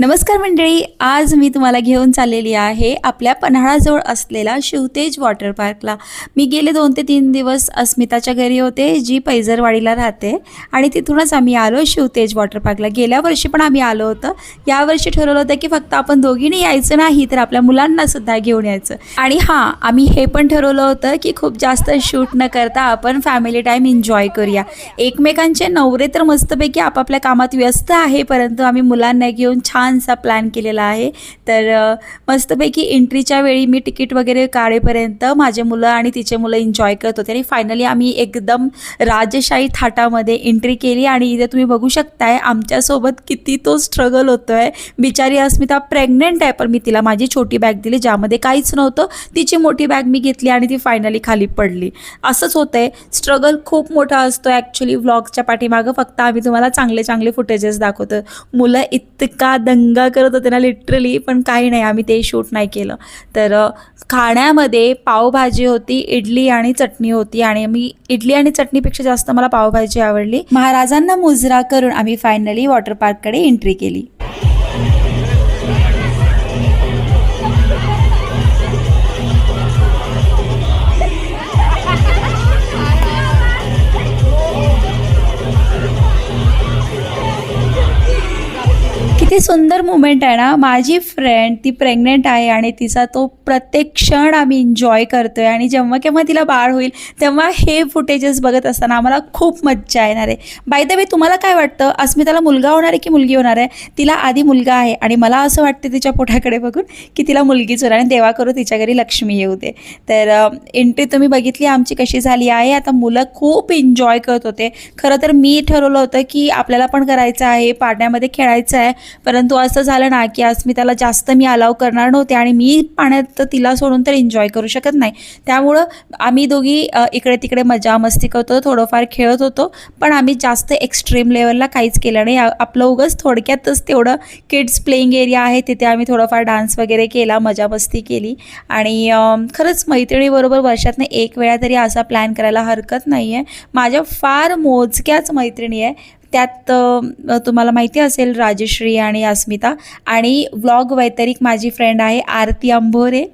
नमस्कार मंडळी आज मी तुम्हाला घेऊन चाललेली आहे आपल्या पन्हाळाजवळ असलेला शिवतेज वॉटर पार्कला. मी गेले दोन ते तीन दिवस अस्मिताच्या घरी होते जी पैजरवाडीला राहते आणि तिथूनच आम्ही आलो शिवतेज वॉटर पार्कला. गेल्या वर्षी पण आम्ही आलो होतं. यावर्षी ठरवलं होतं की फक्त आपण दोघींनी यायचं नाही तर आपल्या मुलांनासुद्धा घेऊन यायचं. आणि हां आम्ही हे पण ठरवलं होतं की खूप जास्त शूट न करता आपण फॅमिली टाईम एन्जॉय करूया. एकमेकांचे नवरे तर मस्तपैकी आपापल्या कामात व्यस्त आहे परंतु आम्ही मुलांना घेऊन छान छानसा प्लॅन केलेला आहे. तर मस्तपैकी एंट्रीच्या वेळी मी तिकीट वगैरे काढेपर्यंत माझे मुलं आणि तिचे मुलं एन्जॉय करत होते. आणि फायनली आम्ही एकदम राजशाही थाटामध्ये एंट्री केली आणि इथे तुम्ही बघू शकताय आमच्यासोबत किती तो स्ट्रगल होतो आहे बिचारी अस्मिता प्रेग्नेंट आहे पण मी तिला माझी छोटी बॅग दिली ज्यामध्ये काहीच नव्हतं. तिची मोठी बॅग मी घेतली आणि ती फायनली खाली पडली. असंच होतं आहे स्ट्रगल खूप मोठा असतो ॲक्च्युली व्लॉगच्या पाठीमागं. फक्त आम्ही तुम्हाला चांगले चांगले फुटेजेस दाखवतो. मुलं इतका द दंगा करत होते ना लिटरली पण काही नाही आम्ही ते शूट नाही केलं. तर खाण्यामध्ये पावभाजी होती इडली आणि चटणी होती. आणि मी इडली आणि चटणीपेक्षा जास्त मला पावभाजी आवडली. महाराजांना मुजरा करून आम्ही फायनली वॉटर पार्ककडे एंट्री केली. इतके सुंदर मुमेंट आहे ना माझी फ्रेंड ती प्रेग्नेंट आहे आणि तिचा तो प्रत्येक क्षण आम्ही एन्जॉय करतोय आणि जेव्हा केव्हा तिला बाळ होईल तेव्हा हे फुटेजेस बघत असताना आम्हाला खूप मज्जा येणार आहे. बाय द वे तुम्हाला काय वाटतं? अस्मिताला मुलगा होणार आहे की मुलगी होणार आहे? तिला आधी मुलगा आहे आणि मला असं वाटतं तिच्या पोटाकडे बघून की तिला मुलगीच होणार आणि देवा करू तिच्या घरी लक्ष्मी येऊ दे. तर एंट्री तुम्ही बघितली आमची कशी झाली आहे? आता मुलं खूप एन्जॉय करत होते. खरं तर मी ठरवलं होतं की आपल्याला पण करायचं आहे पाण्यामध्ये खेळायचं आहे. परंतु असं झालं ना की आज मी त्याला जास्त मी अलाव करणार नव्हते आणि मी पाण्यात तिला सोडून तर एन्जॉय करू शकत नाही. त्यामुळं आम्ही दोघी इकडे तिकडे मजा मस्ती करतो थोडंफार खेळत होतो. पण आम्ही जास्त एक्स्ट्रीम लेवलला काहीच केलं नाही. आपलं उगंच थोडक्यातच तेवढं किड्स प्लेईंग एरिया आहे. तिथे आम्ही थोडंफार डान्स वगैरे केला मजा मस्ती केली. आणि खरंच मैत्रिणीबरोबर वर्षातनं एक वेळा तरी असा प्लॅन करायला हरकत नाही आहे माझ्या फार मोजक्याच मैत्रिणी आहे. त्यात तुम्हाला माहिती असेल राजश्री आणि अस्मिता. आणि व्लॉग वैतरिक माझी फ्रेंड आहे आरती आंभोरे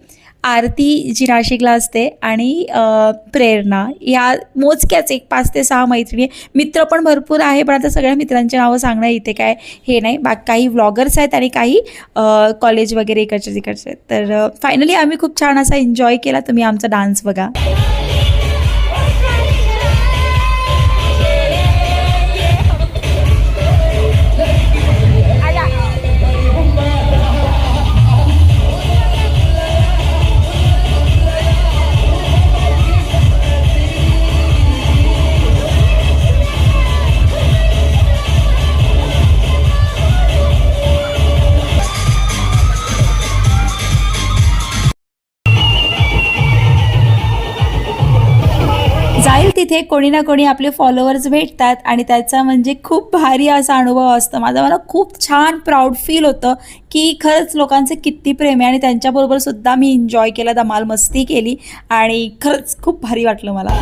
आरती जी नाशिकला असते आणि प्रेरणा. या मोजक्याच एक पाच ते सहा मैत्रिणी आहे. मित्र पण भरपूर आहे पण आता सगळ्या मित्रांची नावं सांगणं इथे काय हे नाही. बा काही व्लॉगर्स आहेत आणि काही कॉलेज वगैरे इकडचे तिकडचे आहेत. तर फायनली आम्ही खूप छान असा एन्जॉय केला. तुम्ही आमचा डान्स बघा. तिथे कोणी ना कोणी आपले फॉलोअर्स भेटतात आणि त्याचा म्हणजे खूप भारी असा अनुभव असतो. माझा मला खूप छान प्राऊड फील होतं की खरंच लोकांचे किती प्रेम आहे आणि त्यांच्याबरोबर सुद्धा मी एन्जॉय केला धमाल मस्ती केली आणि खरंच खूप भारी वाटलं मला.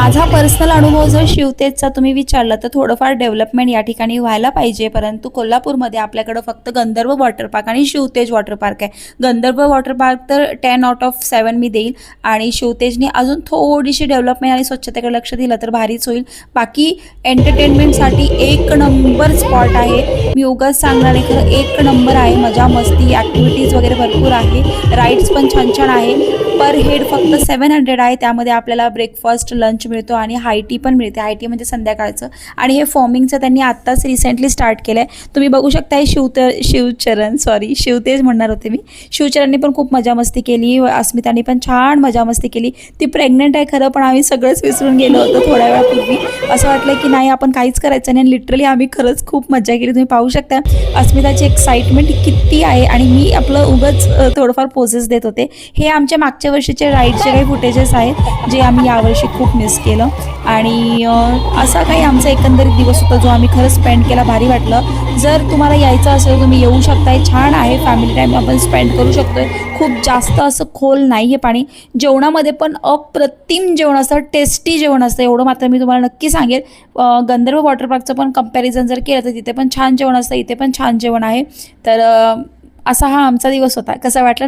माझा पर्सनल अनुभव जर शिवतेजचा तुम्ही विचारला तर थोडंफार डेव्हलपमेंट या ठिकाणी व्हायला पाहिजे. परंतु कोल्हापूरमध्ये आपल्याकडं फक्त गंधर्व वॉटर पार्क आणि शिवतेज वॉटर पार्क आहे. गंधर्व वॉटर पार्क तर टेन आउट ऑफ सेवन मी देईल आणि शिवतेजने अजून थोडीशी डेव्हलपमेंट आणि स्वच्छतेकडे लक्ष दिलं तर भारीच होईल. बाकी एंटरटेनमेंटसाठी एक नंबर स्पॉट आहे. मी उगाच सांगणार आहे खरं एक नंबर आहे. मजा मस्ती ॲक्टिव्हिटीज वगैरे भरपूर आहे. राईड्स पण छान छान आहे. पर हेड फक्त सेवन हंड्रेड आहे. त्यामध्ये आपल्याला ब्रेकफास्ट लंच मिळतो आणि हाय टी पण मिळते. हाय टी म्हणजे संध्याकाळचं. आणि हे फॉर्मिंगचं त्यांनी आत्ताच रिसेंटली स्टार्ट केलं आहे तुम्ही बघू शकता हे शिवतर शिवचरण सॉरी शिवतेज म्हणणार होते मी. शिवचरणनी पण खूप मजा मस्ती केली. अस्मितानी पण छान मजा मस्ती केली. ती प्रेग्नंट आहे खरं पण आम्ही सगळंच विसरून गेलो होतो थोड्या वेळापूर्वी. असं वाटलं की नाही आपण काहीच करायचं नाही. लिटरली आम्ही खरंच खूप मजा केली. तुम्ही पाहू शकता अस्मिताची एक्साइटमेंट किती आहे. आणि मी आपलं उगच थोडंफार पोजेस देत होते. हे आमच्या मागच्या वर्षीचे राईडचे काही फुटेजेस आहेत जे आम्ही यावर्षी खूप मिस केलं. आणि असा काही आमचा एकंदरीत दिवस होता जो आम्ही खरंच स्पेंड केला. भारी वाटलं. जर तुम्हाला यायचं असेल तुम्ही येऊ शकताय. छान आहे फॅमिली टाईम आपण स्पेंड करू शकतोय. खूप जास्त असं खोल नाही आहे पाणी. जेवणामध्ये पण अप्रतिम जेवण असतं. टेस्टी जेवण असतं. एवढं मात्र मी तुम्हाला नक्की सांगेल. गंधर्व वॉटर पार्कचं पण कंपॅरिझन जर केलं तर तिथे पण छान जेवण असतं. इथे पण छान जेवण आहे. तर असा हा आमचा दिवस होता. कसा वाटला?